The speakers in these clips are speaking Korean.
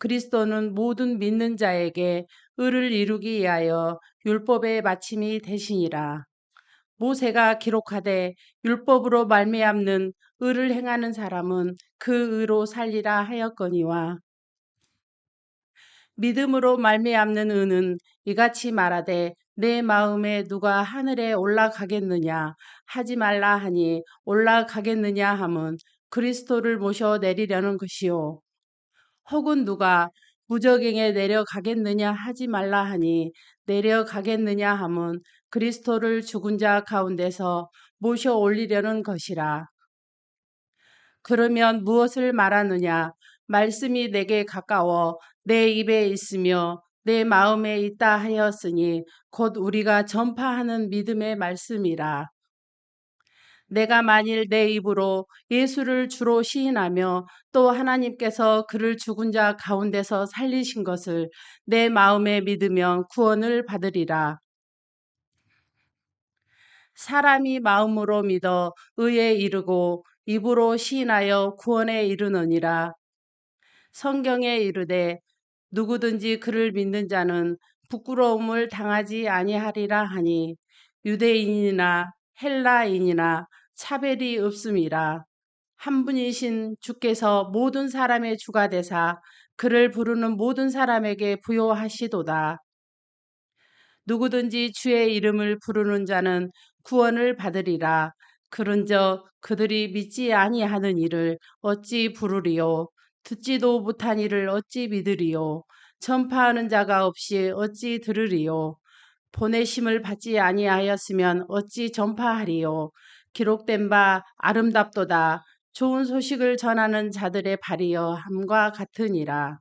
그리스도는 모든 믿는 자에게 의를 이루기 위하여 율법의 마침이 되시니라. 모세가 기록하되 율법으로 말미암는 의를 행하는 사람은 그 의로 살리라 하였거니와 믿음으로 말미암는 의는 이같이 말하되 내 마음에 누가 하늘에 올라가겠느냐 하지 말라 하니 올라가겠느냐 함은 그리스도를 모셔 내리려는 것이요 혹은 누가 무적행에 내려가겠느냐 하지 말라 하니 내려가겠느냐 함은 그리스도를 죽은 자 가운데서 모셔 올리려는 것이라. 그러면 무엇을 말하느냐? 말씀이 내게 가까워 내 입에 있으며 내 마음에 있다 하였으니 곧 우리가 전파하는 믿음의 말씀이라. 내가 만일 내 입으로 예수를 주로 시인하며 또 하나님께서 그를 죽은 자 가운데서 살리신 것을 내 마음에 믿으면 구원을 받으리라. 사람이 마음으로 믿어 의에 이르고 입으로 시인하여 구원에 이르느니라. 성경에 이르되 누구든지 그를 믿는 자는 부끄러움을 당하지 아니하리라 하니 유대인이나 헬라인이나 차별이 없음이라. 한 분이신 주께서 모든 사람의 주가 되사 그를 부르는 모든 사람에게 부여하시도다. 누구든지 주의 이름을 부르는 자는 구원을 받으리라. 그런저 그들이 믿지 아니하는 일을 어찌 부르리요? 듣지도 못한 일을 어찌 믿으리요? 전파하는 자가 없이 어찌 들으리요? 보내심을 받지 아니하였으면 어찌 전파하리요? 기록된 바 아름답도다. 좋은 소식을 전하는 자들의 발이여 함과 같으니라.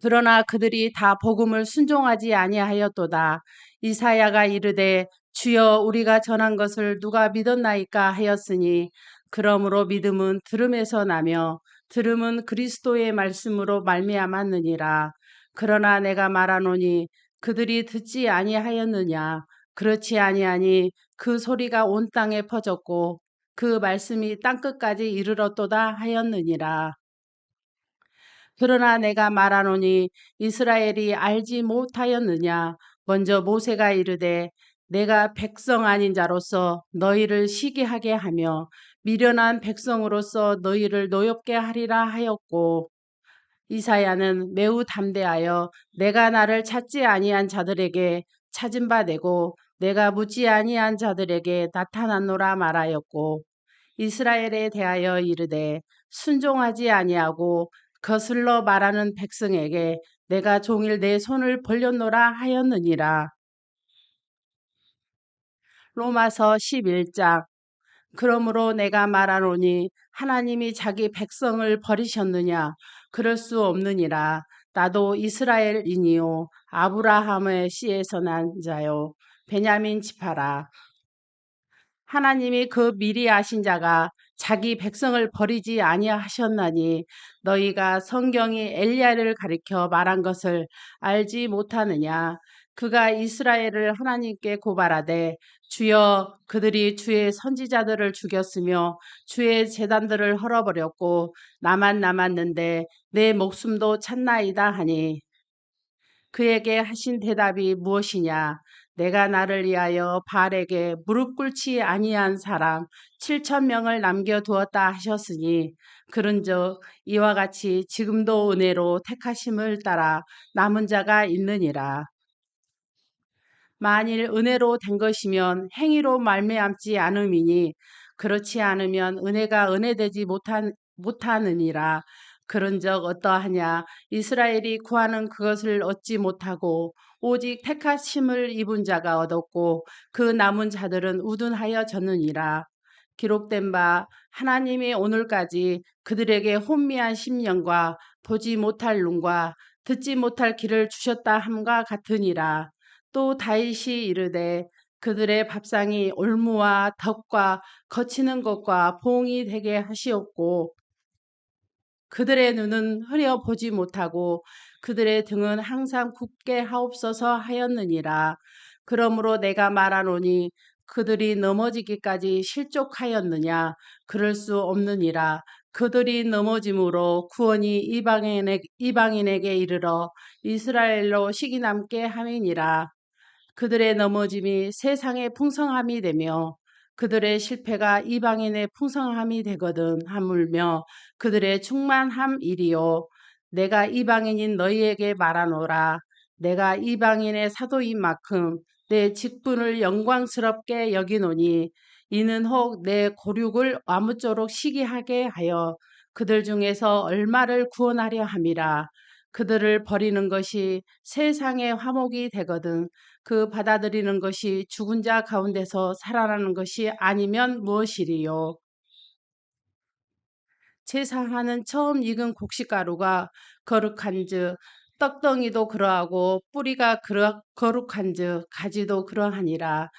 그러나 그들이 다 복음을 순종하지 아니하였도다. 이사야가 이르되 주여 우리가 전한 것을 누가 믿었나이까 하였으니 그러므로 믿음은 들음에서 나며 들음은 그리스도의 말씀으로 말미암았느니라. 그러나 내가 말하노니 그들이 듣지 아니하였느냐 그렇지 아니하니 그 소리가 온 땅에 퍼졌고 그 말씀이 땅 끝까지 이르렀도다 하였느니라. 그러나 내가 말하노니 이스라엘이 알지 못하였느냐 먼저 모세가 이르되 내가 백성 아닌 자로서 너희를 시기하게 하며 미련한 백성으로서 너희를 노엽게 하리라 하였고 이사야는 매우 담대하여 내가 나를 찾지 아니한 자들에게 찾은 바 되고 내가 묻지 아니한 자들에게 나타났노라 말하였고 이스라엘에 대하여 이르되 순종하지 아니하고 거슬러 말하는 백성에게 내가 종일 내 손을 벌렸노라 하였느니라. 로마서 11장. 그러므로 내가 말하노니 하나님이 자기 백성을 버리셨느냐? 그럴 수 없느니라. 나도 이스라엘이니요 아브라함의 씨에서 난 자요 베냐민 지파라. 하나님이 그 미리 아신 자가 자기 백성을 버리지 아니하셨나니 너희가 성경이 엘리야를 가리켜 말한 것을 알지 못하느냐? 그가 이스라엘을 하나님께 고발하되 주여 그들이 주의 선지자들을 죽였으며 주의 재단들을 헐어버렸고 나만 남았는데 내 목숨도 찾나이다 하니 그에게 하신 대답이 무엇이냐? 내가 나를 위하여 발에게 무릎 꿇지 아니한 사람 7천 명을 남겨 두었다 하셨으니 그런즉 이와 같이 지금도 은혜로 택하심을 따라 남은 자가 있느니라. 만일 은혜로 된 것이면 행위로 말미암지 않음이니 그렇지 않으면 은혜가 은혜되지 못한 못하느니라 그런적 어떠하냐 이스라엘이 구하는 그것을 얻지 못하고 오직 택하심을 입은 자가 얻었고 그 남은 자들은 우둔하여 졌느니라. 기록된 바 하나님이 오늘까지 그들에게 혼미한 심령과 보지 못할 눈과 듣지 못할 길을 주셨다 함과 같으니라. 또 다윗이 이르되 그들의 밥상이 올무와 덕과 거치는 것과 봉이 되게 하시옵고 그들의 눈은 흐려 보지 못하고 그들의 등은 항상 굳게 하옵소서 하였느니라. 그러므로 내가 말하노니 그들이 넘어지기까지 실족하였느냐 그럴 수 없느니라. 그들이 넘어짐으로 구원이 이방인에게, 이방인에게 이르러 이스라엘로 시기 남게 함이니라. 그들의 넘어짐이 세상의 풍성함이 되며 그들의 실패가 이방인의 풍성함이 되거든 하물며 그들의 충만함이리요. 내가 이방인인 너희에게 말하노라. 내가 이방인의 사도인 만큼 내 직분을 영광스럽게 여기노니 이는 혹 내 고륙을 아무쪼록 시기하게 하여 그들 중에서 얼마를 구원하려 함이라. 그들을 버리는 것이 세상의 화목이 되거든 그 받아들이는 것이 죽은 자 가운데서 살아나는 것이 아니면 무엇이리요. 제사하는 처음 익은 곡식가루가 거룩한즉 떡덩이도 그러하고 뿌리가 그러, 거룩한즉 가지도 그러하니라.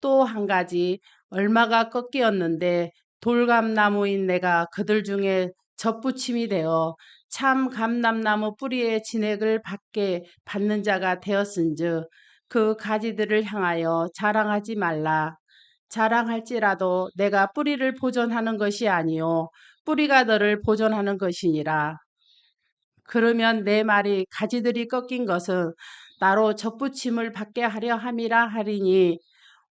또 한 가지 얼마가 꺾이었는데 돌감나무인 내가 그들 중에 젖붙임이 되어 참 감람나무 뿌리의 진액을 받게 받는 자가 되었은즉 그 가지들을 향하여 자랑하지 말라. 자랑할지라도 내가 뿌리를 보존하는 것이 아니요 뿌리가 너를 보존하는 것이니라. 그러면 내 말이 가지들이 꺾인 것은 나로 접붙임을 받게 하려 함이라 하리니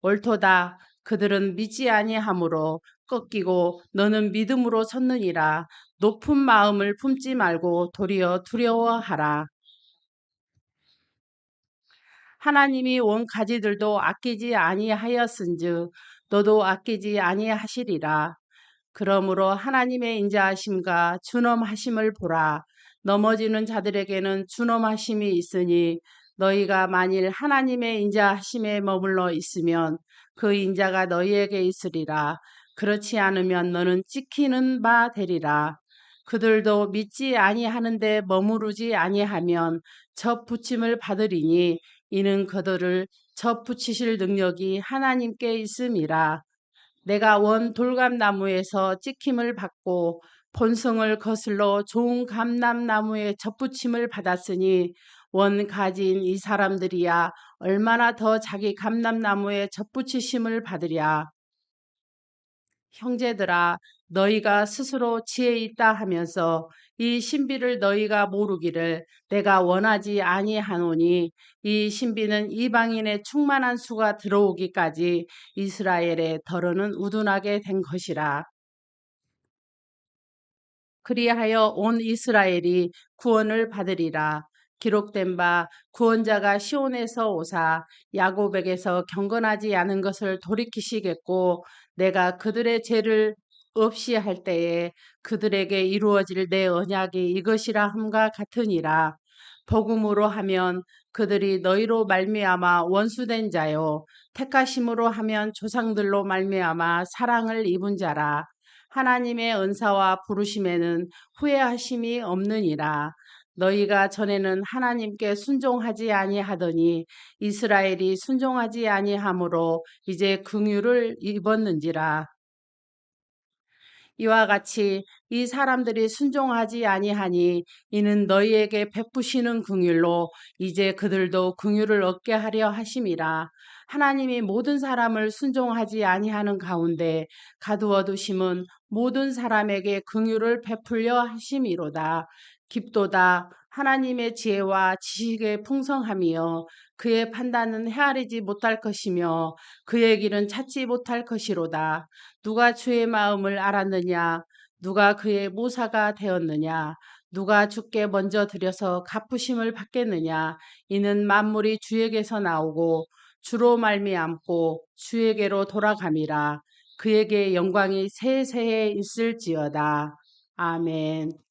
옳도다. 그들은 믿지 아니하므로 꺾이고 너는 믿음으로 섰느니라. 높은 마음을 품지 말고 도리어 두려워하라. 하나님이 온 가지들도 아끼지 아니하였은즉 너도 아끼지 아니하시리라. 그러므로 하나님의 인자하심과 준엄하심을 보라. 넘어지는 자들에게는 준엄하심이 있으니 너희가 만일 하나님의 인자하심에 머물러 있으면 그 인자가 너희에게 있으리라. 그렇지 않으면 너는 찍히는 바 되리라. 그들도 믿지 아니하는데 머무르지 아니하면 접 붙임을 받으리니 이는 그들을 접 붙이실 능력이 하나님께 있음이라. 내가 원 돌감나무에서 찍힘을 받고 본성을 거슬러 좋은 감람나무에 접붙임을 받았으니 원 가진 이 사람들이야 얼마나 더 자기 감람나무에 접붙이심을 받으랴. 형제들아 너희가 스스로 지혜 있다 하면서 이 신비를 너희가 모르기를 내가 원하지 아니하노니 이 신비는 이방인의 충만한 수가 들어오기까지 이스라엘의 덜어는 우둔하게 된 것이라. 그리하여 온 이스라엘이 구원을 받으리라. 기록된 바 구원자가 시온에서 오사 야곱에게서 경건하지 않은 것을 돌이키시겠고 내가 그들의 죄를 없이 할 때에 그들에게 이루어질 내 언약이 이것이라 함과 같으니라. 복음으로 하면 그들이 너희로 말미암아 원수된 자요 택하심으로 하면 조상들로 말미암아 사랑을 입은 자라. 하나님의 은사와 부르심에는 후회하심이 없느니라. 너희가 전에는 하나님께 순종하지 아니하더니 이스라엘이 순종하지 아니하므로 이제 긍휼을 입었는지라. 이와 같이 이 사람들이 순종하지 아니하니 이는 너희에게 베푸시는 긍휼로 이제 그들도 긍휼을 얻게 하려 하심이라. 하나님이 모든 사람을 순종하지 아니하는 가운데 가두어 두심은 모든 사람에게 긍휼을 베풀려 하심이로다. 깊도다 하나님의 지혜와 지식의 풍성함이여 그의 판단은 헤아리지 못할 것이며 그의 길은 찾지 못할 것이로다. 누가 주의 마음을 알았느냐? 누가 그의 모사가 되었느냐? 누가 주께 먼저 들여서 갚으심을 받겠느냐? 이는 만물이 주에게서 나오고 주로 말미암고 주에게로 돌아감이라. 그에게 영광이 세세에 있을지어다. 아멘.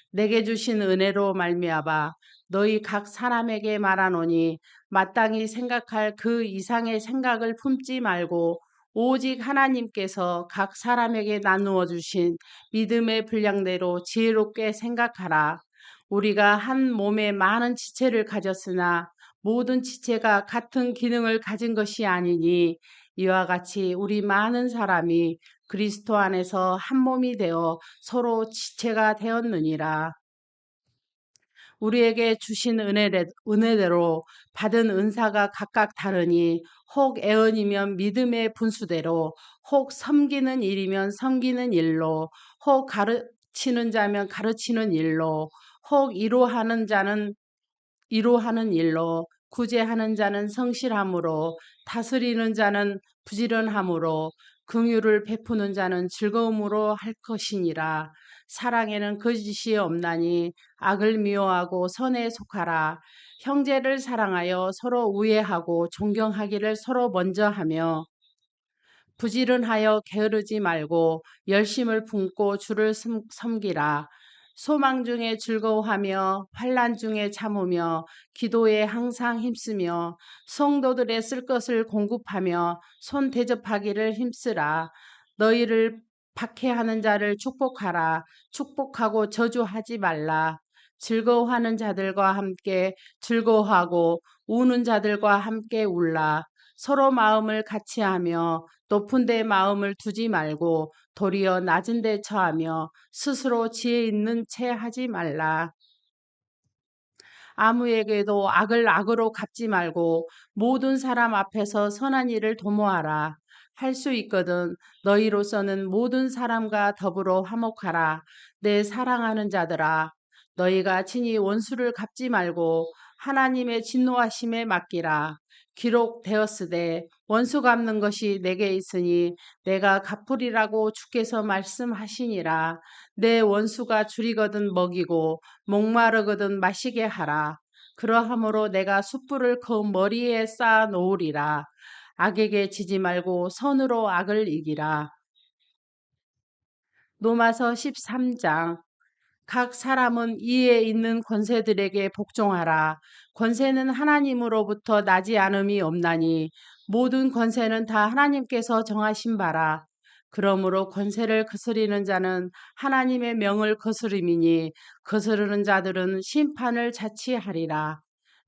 내게 주신 은혜로 말미암아 너희 각 사람에게 말하노니 마땅히 생각할 그 이상의 생각을 품지 말고 오직 하나님께서 각 사람에게 나누어 주신 믿음의 분량대로 지혜롭게 생각하라. 우리가 한 몸에 많은 지체를 가졌으나 모든 지체가 같은 기능을 가진 것이 아니니 이와 같이 우리 많은 사람이 그리스도 안에서 한 몸이 되어 서로 지체가 되었느니라. 우리에게 주신 은혜대, 은혜대로 받은 은사가 각각 다르니 혹 애언이면 믿음의 분수대로 혹 섬기는 일이면 섬기는 일로 혹 가르치는 자면 가르치는 일로 혹 이로하는 자는 이로하는 일로 구제하는 자는 성실함으로 다스리는 자는 부지런함으로 긍휼을 베푸는 자는 즐거움으로 할 것이니라. 사랑에는 거짓이 없나니 악을 미워하고 선에 속하라. 형제를 사랑하여 서로 우애하고 존경하기를 서로 먼저 하며 부지런하여 게으르지 말고 열심을 품고 주를 섬기라 소망 중에 즐거워하며 환란 중에 참으며 기도에 항상 힘쓰며 성도들의 쓸 것을 공급하며 손 대접하기를 힘쓰라. 너희를 박해하는 자를 축복하라. 축복하고 저주하지 말라. 즐거워하는 자들과 함께 즐거워하고 우는 자들과 함께 울라. 서로 마음을 같이 하며 높은 데 마음을 두지 말고 도리어 낮은 데 처하며 스스로 지혜 있는 채 하지 말라. 아무에게도 악을 악으로 갚지 말고 모든 사람 앞에서 선한 일을 도모하라. 할 수 있거든 너희로서는 모든 사람과 더불어 화목하라. 내 사랑하는 자들아 너희가 친히 원수를 갚지 말고 하나님의 진노하심에 맡기라. 기록되었으되 원수 갚는 것이 내게 있으니 내가 갚으리라고 주께서 말씀하시니라. 내 원수가 줄이거든 먹이고 목마르거든 마시게 하라. 그러함으로 내가 숯불을 그 머리에 쌓아 놓으리라. 악에게 지지 말고 선으로 악을 이기라. 노마서 13장 각 사람은 이에 있는 권세들에게 복종하라. 권세는 하나님으로부터 나지 않음이 없나니 모든 권세는 다 하나님께서 정하신 바라. 그러므로 권세를 거스리는 자는 하나님의 명을 거스름이니 거스르는 자들은 심판을 자치하리라.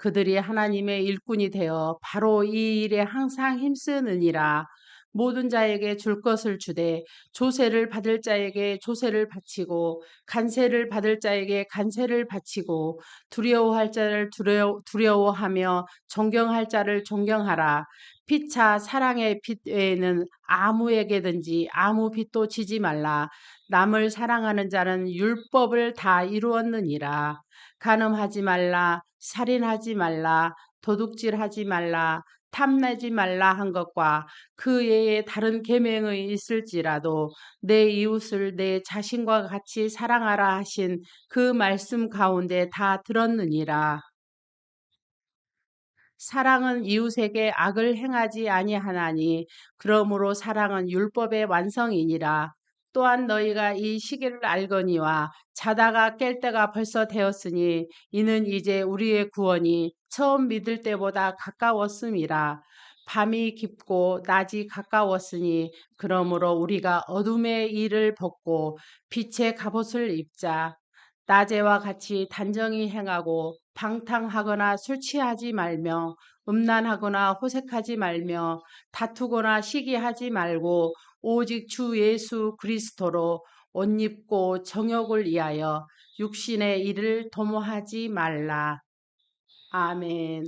그들이 하나님의 일꾼이 되어 바로 이 일에 항상 힘쓰느니라. 모든 자에게 줄 것을 주되 조세를 받을 자에게 조세를 바치고 간세를 받을 자에게 간세를 바치고 두려워할 자를 두려워, 두려워하며 존경할 자를 존경하라. 피차 사랑의 빛 외에는 아무에게든지 아무 빛도 지지 말라. 남을 사랑하는 자는 율법을 다 이루었느니라. 간음하지 말라. 살인하지 말라. 도둑질하지 말라. 탐내지 말라 한 것과 그 외에 다른 계명이 있을지라도 내 이웃을 내 자신과 같이 사랑하라 하신 그 말씀 가운데 다 들었느니라. 사랑은 이웃에게 악을 행하지 아니하나니 그러므로 사랑은 율법의 완성이니라. 또한 너희가 이 시기를 알거니와 자다가 깰 때가 벌써 되었으니 이는 이제 우리의 구원이 처음 믿을 때보다 가까웠음이라. 밤이 깊고 낮이 가까웠으니 그러므로 우리가 어둠의 일을 벗고 빛의 갑옷을 입자. 낮에와 같이 단정히 행하고 방탕하거나 술 취하지 말며 음란하거나 호색하지 말며 다투거나 시기하지 말고 오직 주 예수 그리스도로 옷 입고 정욕을 위하여 육신의 일을 도모하지 말라. 아멘.